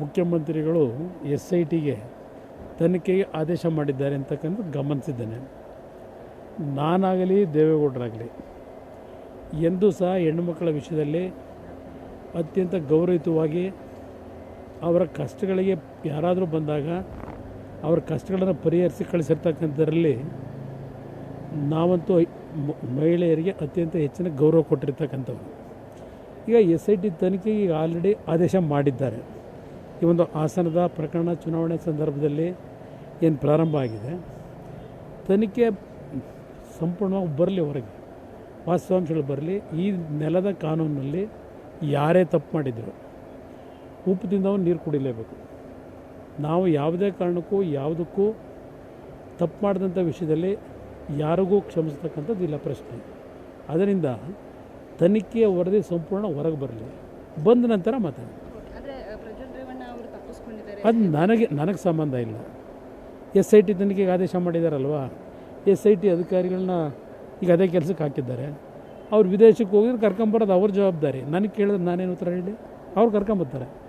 ಮುಖ್ಯಮಂತ್ರಿಗಳು S I ಟಿಗೆ ತನಿಖೆಗೆ ಆದೇಶ ಮಾಡಿದ್ದಾರೆ ಅಂತಕ್ಕಂಥ ಗಮನಿಸಿದ್ದೇನೆ. ನಾನಾಗಲಿ, ದೇವೇಗೌಡರಾಗಲಿ, ಎಂದೂ ಸಹ ಹೆಣ್ಣುಮಕ್ಕಳ ವಿಷಯದಲ್ಲಿ ಅತ್ಯಂತ ಗೌರವಯುತವಾಗಿ ಅವರ ಕಷ್ಟಗಳಿಗೆ ಯಾರಾದರೂ ಬಂದಾಗ ಅವರ ಕಷ್ಟಗಳನ್ನು ಪರಿಹರಿಸಿ ಕಳಿಸಿರ್ತಕ್ಕಂಥದ್ರಲ್ಲಿ ನಾವಂತೂ ಮಹಿಳೆಯರಿಗೆ ಅತ್ಯಂತ ಹೆಚ್ಚಿನ ಗೌರವ ಕೊಟ್ಟಿರ್ತಕ್ಕಂಥವ್ರು. ಈಗ ಎಸ್ ಐ ಟಿ ತನಿಖೆಗೆ ಈಗ ಆಲ್ರೆಡಿ ಆದೇಶ ಮಾಡಿದ್ದಾರೆ. ಈ ಒಂದು ಹಾಸನದ ಪ್ರಕರಣ ಚುನಾವಣೆ ಸಂದರ್ಭದಲ್ಲಿ ಏನು ಪ್ರಾರಂಭ ಆಗಿದೆ? ತನಿಖೆ ಸಂಪೂರ್ಣವಾಗಿ ಬರಲಿ ಹೊರಗೆ. ವಾಸ್ತವಾಂಶಗಳು ಬರಲಿ. ಈ ನೆಲದ ಕಾನೂನಿನಲ್ಲಿ ಯಾರೇ ತಪ್ಪು ಮಾಡಿದರು ಉಪ್ಪು ತಿಂದವ್ ನೀರು ಕುಡಿಲೇಬೇಕು. ನಾವು ಯಾವುದೇ ಕಾರಣಕ್ಕೂ, ಯಾವುದಕ್ಕೂ ತಪ್ಪು ಮಾಡಿದಂಥ ವಿಷಯದಲ್ಲಿ ಯಾರಿಗೂ ಕ್ಷಮಿಸ್ತಕ್ಕಂಥದ್ದು ಇಲ್ಲ ಪ್ರಶ್ನೆ. ಅದರಿಂದ ತನಿಖೆಯ ವರದಿ ಸಂಪೂರ್ಣ ಹೊರಗೆ ಬರಲಿ. ಬಂದ ನಂತರ ಮಾತಾಡಿ ಅದು ನನಗೆ ನನಗೆ ಸಂಬಂಧ ಇಲ್ಲ. ಎಸ್ ಐ ಟಿ ತನಿಖೆಗೆ ಆದೇಶ ಮಾಡಿದಾರಲ್ವಾ? ಎಸ್ ಐ ಟಿ ಅಧಿಕಾರಿಗಳನ್ನ ಈಗ ಅದೇ ಕೆಲಸಕ್ಕೆ ಹಾಕಿದ್ದಾರೆ. ಅವ್ರು ವಿದೇಶಕ್ಕೆ ಹೋಗಿದ್ರೆ ಕರ್ಕೊಂಬರೋದು ಅವ್ರ ಜವಾಬ್ದಾರಿ. ನನಗೆ ಕೇಳಿದ್ರೆ ನಾನೇನು ಉತ್ತರ ಹೇಳಿ? ಅವ್ರು ಕರ್ಕೊಂಬರ್ತಾರೆ.